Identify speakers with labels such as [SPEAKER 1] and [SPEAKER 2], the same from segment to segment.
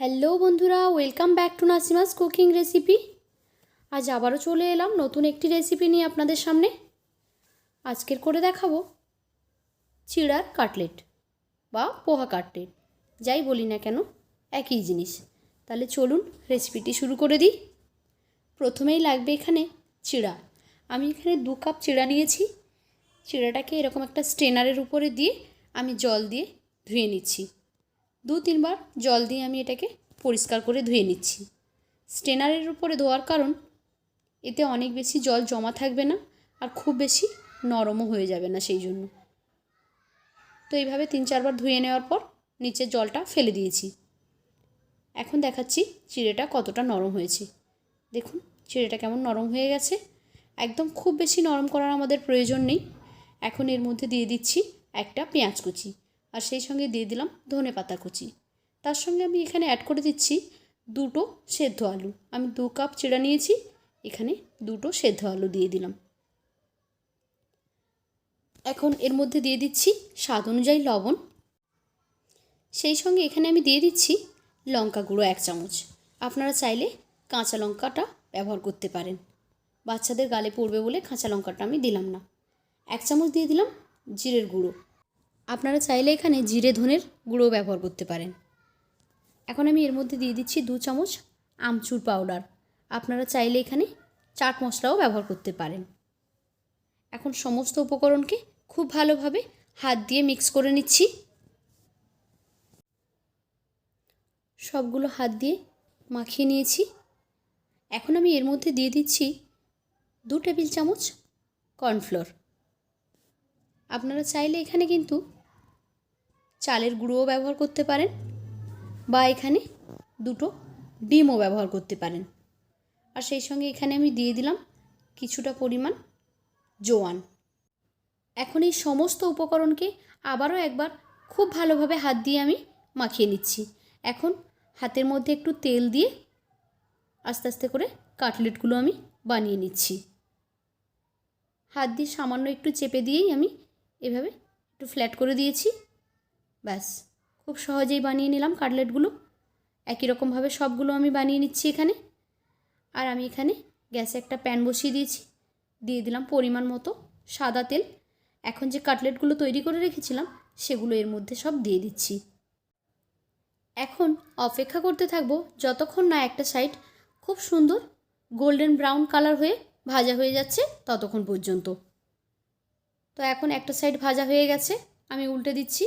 [SPEAKER 1] Hello বন্ধুরা, welcome back to Nasima's cooking recipe. আজ আবারও চলে এলাম নতুন একটি রেসিপি নিয়ে আপনাদের সামনে। আজকের করে দেখাবো চিড়ার কাটলেট বা পোহা কাটলেট, যাই বলি না কেন, একই জিনিস। তাহলে চলুন রেসিপিটি শুরু করে দিই। প্রথমেই লাগবে এখানে চিড়া। আমি এখানে দু কাপ চিড়া নিয়েছি। চিড়াটাকে এরকম একটা স্ট্রেনারের উপরে দিয়ে আমি জল দিয়ে ধুয়ে নিচ্ছি। দু তিনবার জল দিয়ে আমি এটাকে পরিষ্কার করে ধুয়ে নিচ্ছি। স্টেনারের উপরে ধোয়ার কারণ এতে অনেক বেশি জল জমা থাকবে না আর খুব বেশি নরমও হয়ে যাবে না সেই জন্য। তো এইভাবে তিন চারবার ধুয়ে নেওয়ার পর নিচের জলটা ফেলে দিয়েছি। এখন দেখাচ্ছি চিড়েটা কতটা নরম হয়েছে। দেখুন, চিড়েটা কেমন নরম হয়ে গেছে। একদম খুব বেশি নরম করার আমাদের প্রয়োজন নেই। এখন এর মধ্যে দিয়ে দিচ্ছি একটা পেঁয়াজ কুচি। আর সেই সঙ্গে দিয়ে দিলাম ধনে পাতা কুচি। তার সঙ্গে আমি এখানে অ্যাড করে দিচ্ছি দুটো সেদ্ধ আলু। আমি দু কাপ চিড়া নিয়েছি, এখানে দুটো সেদ্ধ আলু দিয়ে দিলাম। এখন এর মধ্যে দিয়ে দিচ্ছি স্বাদ অনুযায়ী লবণ। সেই সঙ্গে এখানে আমি দিয়ে দিচ্ছি লঙ্কা গুঁড়ো এক চামচ। আপনারা চাইলে কাঁচা লঙ্কাটা ব্যবহার করতে পারেন। বাচ্চাদের গালে পড়বে বলে কাঁচা লঙ্কাটা আমি দিলাম না। এক চামচ দিয়ে দিলাম জিরের গুঁড়ো। আপনারা চাইলে এখানে জিরে ধনের গুঁড়ো ব্যবহার করতে পারেন। এখন আমি এর মধ্যে দিয়ে দিচ্ছি দু চামচ আমচুর পাউডার। আপনারা চাইলে এখানে চাট মশলাও ব্যবহার করতে পারেন। এখন সমস্ত উপকরণকে খুব ভালোভাবে হাত দিয়ে মিক্স করে নিচ্ছি। সবগুলো হাত দিয়ে মাখিয়ে নিয়েছি। এখন আমি এর মধ্যে দিয়ে দিচ্ছি দু টেবিল চামচ কর্নফ্লোর। আপনারা চাইলে এখানে কিন্তু চালের গুঁড়োও ব্যবহার করতে পারেন বা এখানে দুটো ডিমও ব্যবহার করতে পারেন। আর সেই সঙ্গে এখানে আমি দিয়ে দিলাম কিছুটা পরিমাণ জোয়ান। এখন এই সমস্ত উপকরণকে আবারও একবার খুব ভালোভাবে হাত দিয়ে আমি মাখিয়ে নিচ্ছি। এখন হাতের মধ্যে একটু তেল দিয়ে আস্তে আস্তে করে কাটলেটগুলো আমি বানিয়ে নিচ্ছি। হাত দিয়ে সামান্য একটু চেপে দিয়েই আমি এভাবে একটু ফ্ল্যাট করে দিয়েছি। ব্যাস, খুব সহজেই বানিয়ে নিলাম কাটলেটগুলো। একই রকমভাবে সবগুলো আমি বানিয়ে নিচ্ছি এখানে। আর আমি এখানে গ্যাসে একটা প্যান বসিয়ে দিয়েছি। দিয়ে দিলাম পরিমাণ মতো সাদা তেল। এখন যে কাটলেটগুলো তৈরি করে রেখেছিলাম, সেগুলো এর মধ্যে সব দিয়ে দিচ্ছি। এখন অপেক্ষা করতে থাকব যতক্ষণ না একটা সাইড খুব সুন্দর গোল্ডেন ব্রাউন কালার হয়ে ভাজা হয়ে যাচ্ছে ততক্ষণ পর্যন্ত। তো এখন একটা সাইড ভাজা হয়ে গেছে, আমি উল্টে দিচ্ছি।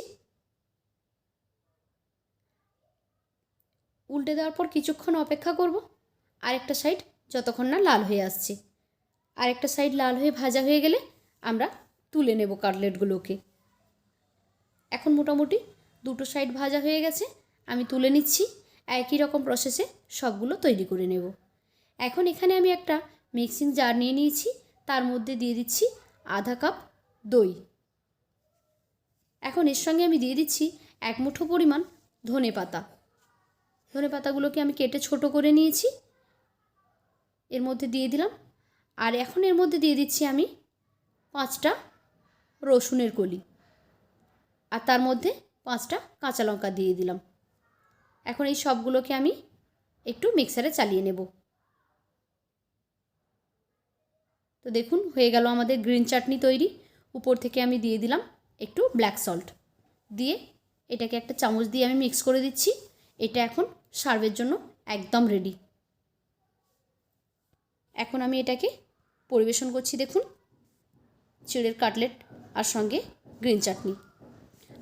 [SPEAKER 1] উল্টে দেওয়ার পর কিছুক্ষণ অপেক্ষা করব। আরেকটা সাইড যতক্ষণ না লাল হয়ে আসছে। আরেকটা সাইড লাল হয়ে ভাজা হয়ে গেলে আমরা তুলে নেব কাটলেটগুলোকে। এখন মোটামুটি দুটো সাইড ভাজা হয়ে গেছে, আমি তুলে নিচ্ছি। একই রকম প্রসেসে সবগুলো তৈরি করে নেব। এখন এখানে আমি একটা মিক্সিং জার নিয়ে নিয়েছি, তার মধ্যে দিয়ে দিচ্ছি আধা কাপ দই। এখন এর সঙ্গে আমি দিয়ে দিচ্ছি এক মুঠো পরিমাণ ধনে পাতা ধনে পাতাগুলোকে আমি কেটে ছোট করে নিয়েছি। এর মধ্যে দিয়ে দিলাম। আর এখন এর মধ্যে দিয়ে দিচ্ছি আমি পাঁচটা রসুনের কলি। আর তার মধ্যে পাঁচটা কাঁচা লঙ্কা দিয়ে দিলাম। এখন এই সবগুলোকে আমি একটু মিক্সারে চালিয়ে নেব। তো দেখুন, হয়ে গেল আমাদের গ্রিন চাটনি তৈরি। উপর থেকে আমি দিয়ে দিলাম একটু ব্ল্যাক সল্ট। দিয়ে এটাকে একটা চামচ দিয়ে আমি মিক্স করে দিচ্ছি। এটা এখন সার্ভের জন্য একদম রেডি এখন আমি এটাকে পরিবেশন করছি দেখুন। চিড়ের কাটলেট আর সঙ্গে গ্রিন চাটনি।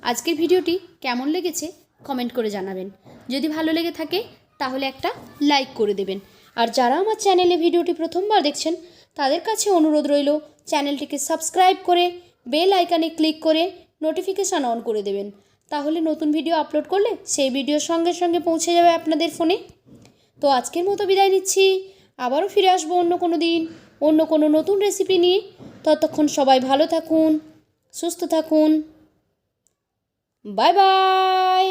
[SPEAKER 1] আজকের ভিডিওটি কেমন লেগেছে কমেন্ট করে জানাবেন। যদি ভালো লেগে থাকে তাহলে একটা লাইক করে দেবেন। আর যারা আমার চ্যানেলে ভিডিওটি প্রথমবার দেখছেন, তাদের কাছে অনুরোধ রইল চ্যানেলটিকে সাবস্ক্রাইব করে বেল আইকানে ক্লিক করে নোটিফিকেশান অন করে দেবেন। তাহলে নতুন ভিডিও আপলোড করলে সেই ভিডিওর সঙ্গে সঙ্গে পৌঁছে যাবে আপনাদের ফোনে তো আজকের মতো বিদায় নিচ্ছি। আবারও ফিরে আসব অন্য কোনো দিন, অন্য কোনো নতুন রেসিপি নিয়ে। ততক্ষণ সবাই ভালো থাকুন, সুস্থ থাকুন। Bye bye